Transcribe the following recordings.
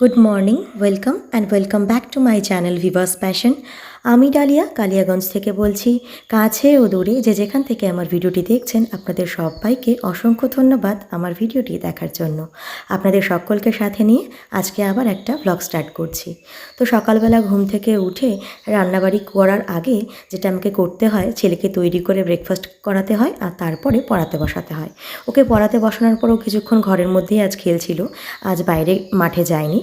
Good morning welcome and welcome back to my channel viewers passion আমি ডালিয়া কালিয়াগঞ্জ থেকে বলছি, কাছে ও দূরে যে যেখান থেকে আমার ভিডিওটি দেখছেন, আপনাদের সবাইকে অসংখ্য ধন্যবাদ আমার ভিডিওটি দেখার জন্য। আপনাদের সকলকে সাথে নিয়ে আজকে আবার একটা ব্লগ স্টার্ট করছি। তো সকালবেলা ঘুম থেকে উঠে রান্নাবাড়ি করার আগে যেটা আমাকে করতে হয়, ছেলেকে তৈরি করে ব্রেকফাস্ট করাতে হয় আর তারপরে পড়াতে বসাতে হয়। ওকে পড়াতে বসানোর পরও কিছুক্ষণ ঘরের মধ্যেই আজ খেলছিল, আজ বাইরে মাঠে যায়নি।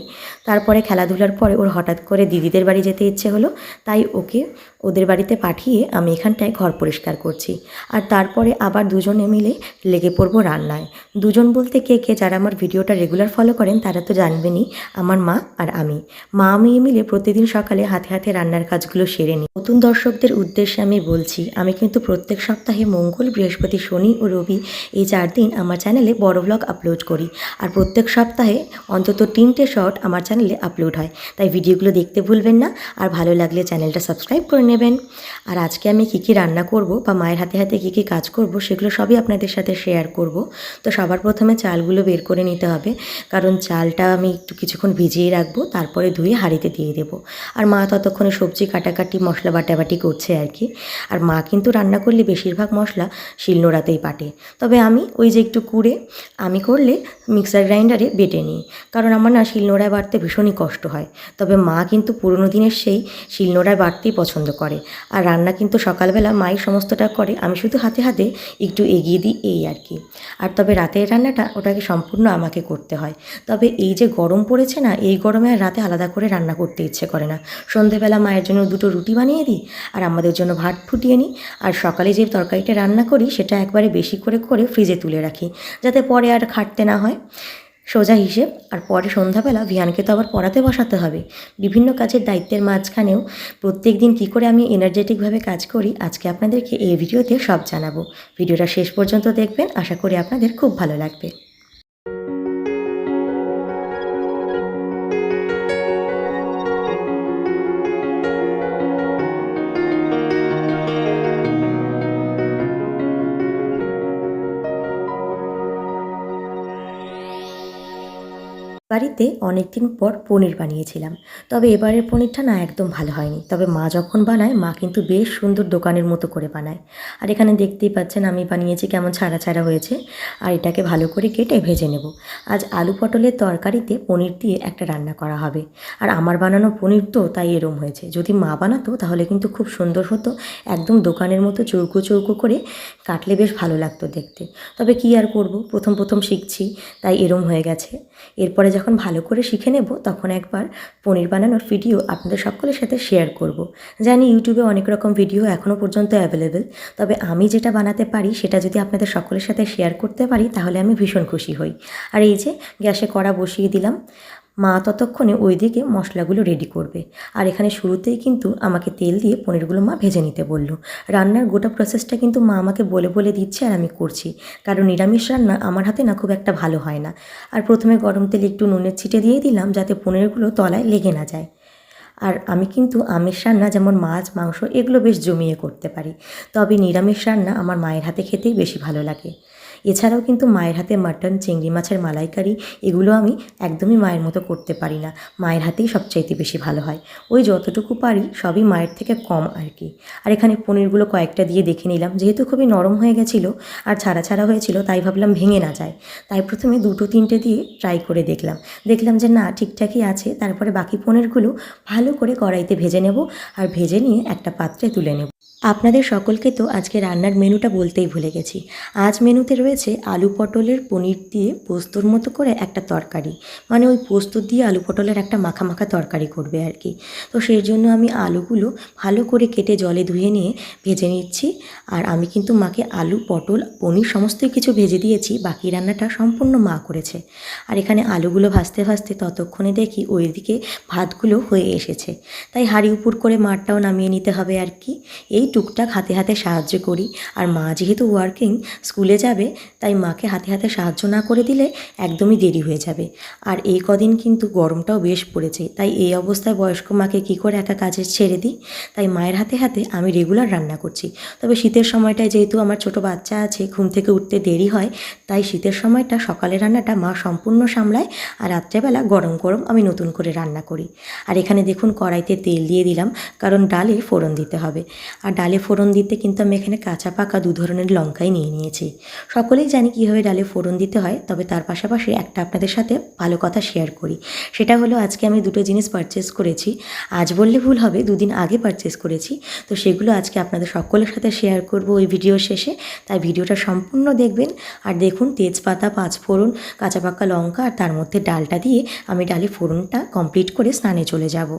তারপরে খেলাধুলার পরে ওর হঠাৎ করে দিদিদের বাড়ি যেতে ইচ্ছে হলো, তাই ওকে ওদের বাড়িতে পাঠিয়ে আমি এখানটায় ঘর পরিষ্কার করছি। আর তারপরে আবার দুজনে মিলে লেগে পড়ব রান্নায়। দুজন বলতে কে কে যারা আমার ভিডিওটা রেগুলার ফলো করেন তারা তো জানবেনই, আমার মা আর আমি। মা আমি মিলে প্রতিদিন সকালে হাতে হাতে রান্নার কাজগুলো সেরে নিই। নতুন দর্শকদের উদ্দেশ্যে আমি বলছি, আমি কিন্তু প্রত্যেক সপ্তাহে মঙ্গল, বৃহস্পতি, শনি ও রবি এই চার দিন আমার চ্যানেলে বড় ব্লগ আপলোড করি। আর প্রত্যেক সপ্তাহে অন্তত তিনটে শর্ট আমার চ্যানেলে আপলোড হয়। তাই ভিডিওগুলো দেখতে ভুলবেন না আর ভালো লাগলে চ্যানেলটা সাবস্ক্রাইব করে নেবেন। আর আজকে আমি কী কী রান্না করব বা মায়ের হাতে হাতে কী কী কাজ করব সেগুলো সবই আপনাদের সাথে শেয়ার করব। তো সবার প্রথমে চালগুলো বের করে নিতে হবে। কারণ চালটা আমি একটু কিছুক্ষণ ভিজিয়ে রাখব, তারপরে ধুয়ে হাঁড়িতে দিয়ে দেবো। আর মা ততক্ষণে সবজি কাটাকাটি, মশলা বাটাবাটি করছে আর কি। আর মা কিন্তু রান্না করলে বেশিরভাগ মশলা শিলনোড়াতেই বাটে তবে আমি ওই যে একটু কুড়ে, আমি করলে মিক্সার গ্রাইন্ডারে বেটে নিই। কারণ আমার না শিলনোড়ায় বাড়তে ভীষণই কষ্ট হয়। তবে মা কিন্তু পুরোনো দিনের সেই শিলনোড়ায় বাড়তেই পছন্দ করে। আর রান্না কিন্তু সকালবেলা মাই সমস্তটা করে, আমি শুধু হাতে হাতে একটু এগিয়ে দিই এই আর কি। আর তবে রাতের রান্নাটা ওটাকে সম্পূর্ণ আমাকে করতে হয়। তবে এই যে গরম পড়েছে না, এই গরমে আর রাতে আলাদা করে রান্না করতে ইচ্ছে করে না। সন্ধেবেলা মায়ের জন্য দুটো রুটি বানিয়ে দিই, আর আমাদের জন্য ভাত ফুটিয়ে নিই। আর সকালে যে তরকারিটা রান্না করি, সেটা একবারে বেশি করে করে ফ্রিজে তুলে রাখি, যাতে পরে আর খাটতে না হয়। সোজা হিসেব, আর পরে সন্ধ্যাবেলা ভিয়ানকে তো আবার পড়াতে বসাতে হবে। বিভিন্ন কাজের দায়িত্বের মাঝখানেও প্রত্যেক দিন কী করে আমি এনার্জেটিকভাবে কাজ করি, আজকে আপনাদেরকে এই ভিডিওতে সব জানাব। ভিডিওটা শেষ পর্যন্ত দেখবেন, আশা করি আপনাদের খুব ভালো লাগবে। বাড়িতে অনেক দিন পর পনির বানিয়েছিলাম। তবে এবারের পনিরটা না একদম ভালো হয়নি। তবে মা যখন বানায়, মা কিন্তু বেশ সুন্দর দোকানের মতো করে বানায়। আর এখানে দেখতেই পাচ্ছেন, আমি বানিয়েছি কেমন ছাড়া ছাড়া হয়েছে। আর এটাকে ভালো করে কেটে ভেজে নেব। আজ আলু পটলের তরকারিতে পনির দিয়ে একটা রান্না করা হবে। আর আমার বানানো পনির তো তাই এরম হয়েছে। যদি মা বানাতো, তাহলে কিন্তু খুব সুন্দর হতো। একদম দোকানের মতো চৌকো চৌকো করে কাটলে বেশ ভালো লাগতো দেখতে। তবে কি আর করব? প্রথম প্রথম শিখছি, তাই এরম হয়ে গেছে। এরপরে যখন ভালো করে শিখে নেব, তখন একবার পনির বানানোর ভিডিও আপনাদের সকলের সাথে শেয়ার করব। জানি ইউটিউবে অনেক রকম ভিডিও এখনও পর্যন্ত অ্যাভেলেবেল তবে আমি যেটা বানাতে পারি, সেটা যদি আপনাদের সকলের সাথে শেয়ার করতে পারি, তাহলে আমি ভীষণ খুশি হই আর এই যে গ্যাসে কড়া বসিয়ে দিলাম মা ততক্ষণে ওইদিকে মশলাগুলো রেডি করবে। আর এখানে শুরুতেই কিন্তু আমাকে তেল দিয়ে পনিরগুলো মা ভেজে নিতে বলল। রান্নার গোটা প্রসেসটা কিন্তু মা আমাকে বলে বলে দিচ্ছে আর আমি করছি। কারণ নিরামিষ রান্না আমার হাতে না খুব একটা ভালো হয় না। আর প্রথমে গরম তেলে একটু নুনের ছিটে দিয়ে দিলাম যাতে পনিরগুলো তলায় লেগে না যায়। আর আমি কিন্তু আমিষ রান্না যেমন মাছ, মাংস এগুলো বেশ জমিয়ে করতে পারি। তবে নিরামিষ রান্না আমার মায়ের হাতে খেতেই বেশি ভালো লাগে। এছাড়াও কিন্তু মায়ের হাতে মাটন, চিংড়ি মাছের মালাইকারি, এগুলো আমি একদমই মায়ের মতো করতে পারি না। মায়ের হাতেই সবচাইতে বেশি ভালো হয়। ওই যতটুকু পারি সবই মায়ের থেকে কম আর কি। আর এখানে পনিরগুলো কয়েকটা দিয়ে দেখে নিলাম। যেহেতু খুবই নরম হয়ে গেছিল আর ছাড়া ছাড়া হয়েছিল, তাই ভাবলাম ভেঙে না যায়। তাই প্রথমে দুটো তিনটে দিয়ে ট্রাই করে দেখলাম। দেখলাম যে না, ঠিকঠাকই আছে। তারপরে বাকি পনিরগুলো ভালো করে কড়াইতে ভেজে নেব আর ভেজে নিয়ে একটা পাত্রে তুলে নেব। আপনাদের সকলকে তো আজকে রান্নার মেনুটা বলতেই ভুলে গেছি। আজ মেনুতে রয়েছে আলু পটলের পনির দিয়ে পোস্তর মতো করে একটা তরকারি। মানে ওই পোস্ত দিয়ে আলু পটলের একটা মাখা মাখা তরকারি করবে আর কি। তো সেই জন্য আমি আলুগুলো ভালো করে কেটে জলে ধুয়ে নিয়ে ভেজে নিচ্ছি। আর আমি কিন্তু মাকে আলু, পটল, পনির সমস্তই কিছু ভেজে দিয়েছি, বাকি রান্নাটা সম্পূর্ণ মা করেছে। আর এখানে আলুগুলো ভাজতে ভাজতে ততক্ষণে দেখি ওইদিকে ভাতগুলো হয়ে এসেছে। তাই হাঁড়ি উপর করে মারটাও নামিয়ে নিতে হবে আর কি। এই টুকটাক হাতে হাতে সাহায্য করি। আর মা যেহেতু ওয়ার্কিং স্কুলে যাবে, তাই মাকে হাতে হাতে সাহায্য না করে দিলে একদমই দেরি হয়ে যাবে। আর এই কদিন কিন্তু গরমটাও বেশ পড়েছে, তাই এই অবস্থায় বয়স্ক মাকে কী করে একা কাজে ছেড়ে দিই? তাই মায়ের হাতে হাতে আমি রেগুলার রান্না করছি। তবে শীতের সময়টায় যেহেতু আমার ছোট বাচ্চা আছে, ঘুম থেকে উঠতে দেরি হয়, তাই শীতের সময়টা সকালে রান্নাটা মা সম্পূর্ণ সামলায় আর রাত্রেবেলা গরম গরম আমি নতুন করে রান্না করি। আর এখানে দেখুন কড়াইতে তেল দিয়ে দিলাম, কারণ ডালে ফোড়ন দিতে হবে। আর ডালে ফোড়ন দিতে কিন্তু আমি এখানে কাঁচা পাকা দু ধরনের লঙ্কাই নিয়ে নিয়েছি। সকলেই জানি কীভাবে ডালে ফোড়ন দিতে হয়, তবে তার পাশাপাশি একটা আপনাদের সাথে ভালো কথা শেয়ার করি। সেটা হলো আজকে আমি দুটো জিনিস পারচেস করেছি। আজ বললে ভুল হবে, দুদিন আগে পারচেস করেছি। তো সেগুলো আজকে আপনাদের সকলের সাথে শেয়ার করব ওই ভিডিও শেষে। তাই ভিডিওটা সম্পূর্ণ দেখবেন। আর দেখুন, তেজপাতা পাঁচফোড়ন কাঁচা পাকা লঙ্কা আর তার মধ্যে ডালটা দিয়ে আমি ডালে ফোড়নটা কমপ্লিট করে স্নানে চলে যাব।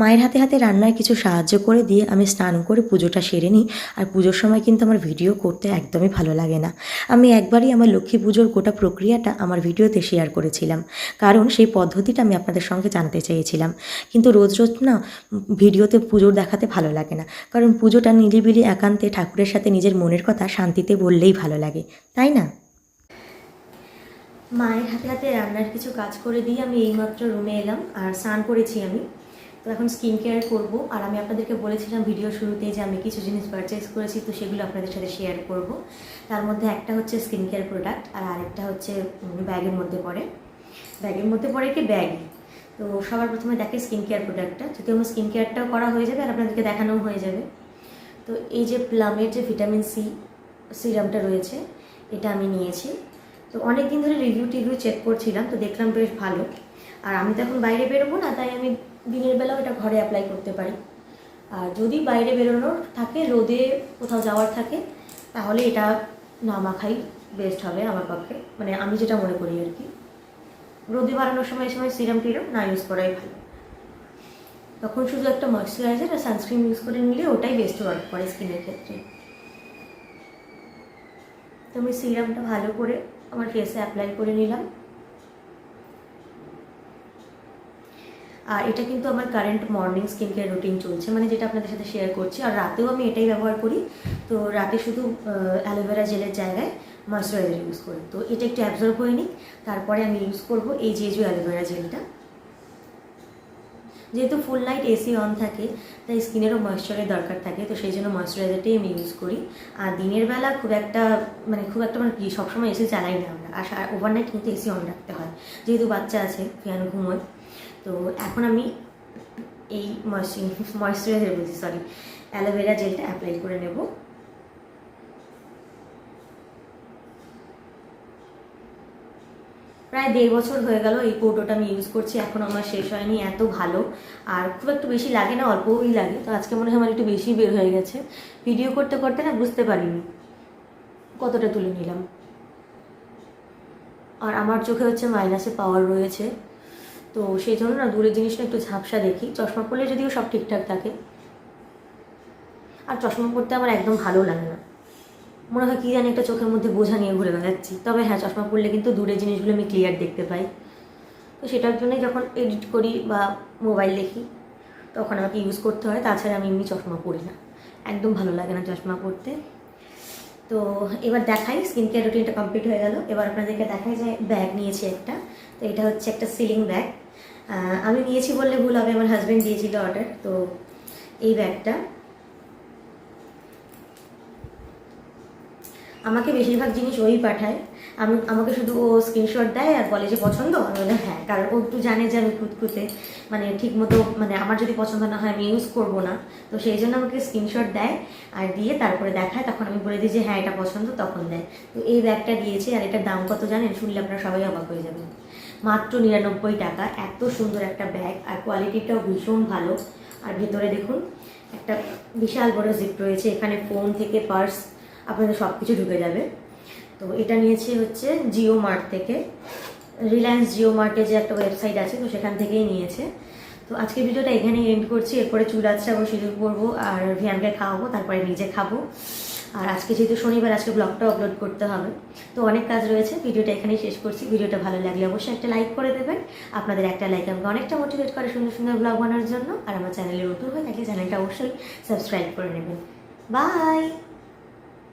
মায়ের হাতে হাতে রান্নায় কিছু সাহায্য করে দিয়ে আমি স্নান করে পুজোটা সেরে নিই। আর পুজোর সময় কিন্তু আমার ভিডিও করতে একদমই ভালো লাগে না। আমি একবারই আমার লক্ষ্মী পুজোর গোটা প্রক্রিয়াটা আমার ভিডিওতে শেয়ার করেছিলাম। কারণ সেই পদ্ধতিটা আমি আপনাদের সঙ্গে জানতে চেয়েছিলাম। কিন্তু রোজ রোজ না ভিডিওতে পুজোর দেখাতে ভালো লাগে না। কারণ পুজোটা নিরিবিলি একান্তে ঠাকুরের সাথে নিজের মনের কথা শান্তিতে বললেই ভালো লাগে। তাই না? মায়ের হাতে হাতে রান্নার কিছু কাজ করে দিয়ে আমি এইমাত্র রুমে এলাম। আর স্নান করেছি আমি। তো এখন স্কিন কেয়ার করব। আর আমি আপনাদেরকে বলেছিলাম ভিডিও শুরুতে যে আমি কিছু জিনিস পারচেস করেছি, তো সেগুলো আপনাদের সাথে শেয়ার করব। তার মধ্যে একটা হচ্ছে স্কিন কেয়ার প্রোডাক্ট আর আরেকটা হচ্ছে ব্যাগের মধ্যে পড়ে। ব্যাগের মধ্যে পড়ে কি ব্যাগই তো সবার প্রথমে দেখে স্কিন কেয়ার প্রোডাক্টটা যদি আমার স্কিন কেয়ারটাও করা হয়ে যাবে আর আপনাদেরকে দেখানোও হয়ে যাবে। তো এই যে প্লামের যে ভিটামিন সি সিরামটা রয়েছে, এটা আমি নিয়েছি। তো অনেক দিন ধরে রিভিউ টিভিউ চেক করছিলাম, তো দেখলাম বেশ ভালো। আর আমি তো এখন বাইরে বেরোবো না, তাই আমি দিনের বেলাও এটা ঘরে অ্যাপ্লাই করতে পারি। আর যদি বাইরে বেরোনোর থাকে, রোদে কোথাও যাওয়ার থাকে, তাহলে এটা না মাখাই বেস্ট হবে আমার পক্ষে। মানে আমি যেটা মনে করি আর কি। রোদে বাড়ানোর সময়, এই সময় সিরাম টিরাম না ইউজ করাই ভালো। তখন শুধু একটা ময়শ্চারাইজার আর সানস্ক্রিন ইউজ করে নিলে ওটাই বেস্ট ওয়ার্ক করে স্কিনের ক্ষেত্রে। তো আমি সিরামটা ভালো করে আমার ফেসে অ্যাপ্লাই করে নিলাম। আর এটা কিন্তু আমার current morning skin care routine চলছে মানে যেটা আপনাদের সাথে শেয়ার করছি। আর রাতেও আমি এটাই ব্যবহার করি। তো রাতে শুধু অ্যালোভেরা জেলের জায়গায় ময়শ্চারাইজার ইউজ করি। তো এটা একটু অ্যাবজর্ব হয়ে নিক, তারপরে আমি ইউজ করব এই জেজু অ্যালোভেরা জেলটা যেহেতু ফুল নাইট এসি অন থাকে, তাই স্কিনেরও ময়েশ্চারের দরকার থাকে, তো সেই জন্য ময়েশ্চারাইজারটাই আমি ইউজ করি। আর দিনের বেলা খুব একটা মানে খুব একটা মানে কি, সবসময় এসি চালাই না আমরা। আর ওভারনাইট কিন্তু এসি অন রাখতে হয়। যেহেতু বাচ্চা আছে, ফ্যান ঘুমোয় তো এখন আমি এই ময়েশ্চারাইজার বলছি সরি অ্যালোভেরা জেলটা অ্যাপ্লাই করে নেব। প্রায় দেড় বছর হয়ে গেল এই কৌটোটা আমি ইউজ করছি, এখন আমার শেষ হয়নি, এত ভালো। আর খুব একটু বেশি লাগে না, অল্পই লাগে, তো আজকে মনে হয় আমার একটু বেশি বের হয়ে গেছে। ভিডিও করতে করতে না বুঝতে পারিনি, কতটা তুলে নিলাম। আর আমার চোখে হচ্ছে মাইনাসে পাওয়ার রয়েছে। তো সেই জন্য না দূরের জিনিসটা একটু ঝাপসা দেখি। চশমা পরলে যদিও সব ঠিকঠাক থাকে। আর চশমা পরতে আমার একদম ভালো লাগে না। মনে হয় কী জানি একটা চোখের মধ্যে বোঝা নিয়ে ঘুরে বেড়াচ্ছি। তবে হ্যাঁ চশমা পরলে কিন্তু দূরের জিনিসগুলো আমি ক্লিয়ার দেখতে পাই। তো সেটার জন্যই যখন এডিট করি বা মোবাইল দেখি, তখন আমাকে ইউজ করতে হয়। তাছাড়া আমি এমনি চশমা পরি না। একদম ভালো লাগে না চশমা পরতে। তো এবার দেখাই স্কিন কেয়ার রুটিনটা কমপ্লিট হয়ে গেল। এবার আপনাদেরকে দেখাই যে ব্যাগ নিয়েছি একটা। তো এটা হচ্ছে একটা সিলিং ব্যাগ আমি নিয়েছি বললে ভুল হবে, আমার হাজব্যান্ড দিয়েছিল অর্ডার তো এই ব্যাগটা। আমাকে বেশিরভাগ জিনিস ওই পাঠায়। আমি, আমাকে শুধু ও স্ক্রিনশট দেয় আর বলে যে পছন্দ? আমি বলে হ্যাঁ। কারণ ও একটু জানে যে আমি খুঁতখুঁতে মানে ঠিক মতো মানে আমার যদি পছন্দ না হয়, আমি ইউজ করব না। তো সেই জন্য আমাকে স্ক্রিনশট দেয় আর দিয়ে তারপরে দেখায়। তখন আমি বলে দিই যে হ্যাঁ এটা পছন্দ। তখন দেয়। তো এই ব্যাগটা দিয়েছে আর এটার দাম কত জানেন? শুনলে আপনারা সবাই অবাক হয়ে যাবেন। মাত্র নিরানব্বই টাকা। এত সুন্দর একটা ব্যাগ আর কোয়ালিটিটাও ভীষণ ভালো। আর ভেতরে দেখুন, একটা বিশাল বড় জিপ রয়েছে। এখানে ফোন থেকে পার্স আপনাদের সব কিছু ঢুকে যাবে। তো এটা নিয়েছি হচ্ছে জিও মার্ট থেকে। রিলায়েন্স জিও মার্টে যে একটা ওয়েবসাইট আছে, তো সেখান থেকেই নিয়েছে। তো আজকের ভিডিওটা এখানেই এন্ড করছি। এরপরে চুল আছড়াবো সিঁদুর পরবো আর ভিয়ানকে খাওয়াবো, তারপরে নিজে খাব। আর আজকে যেহেতু শনিবার, আজকে ব্লগটা আপলোড করতে হবে। তো অনেক কাজ রয়েছে, ভিডিওটা এখানেই শেষ করছি। ভিডিওটা ভালো লাগলে অবশ্যই একটা লাইক করে দেবেন। আপনাদের একটা লাইক আমাকে অনেকটা মোটিভেট করে সুন্দর সুন্দর ব্লগ বানানোর জন্য। আর আমার চ্যানেলে নতুন হয়ে থাকলে চ্যানেলটা অবশ্যই সাবস্ক্রাইব করে নেবেন। বাই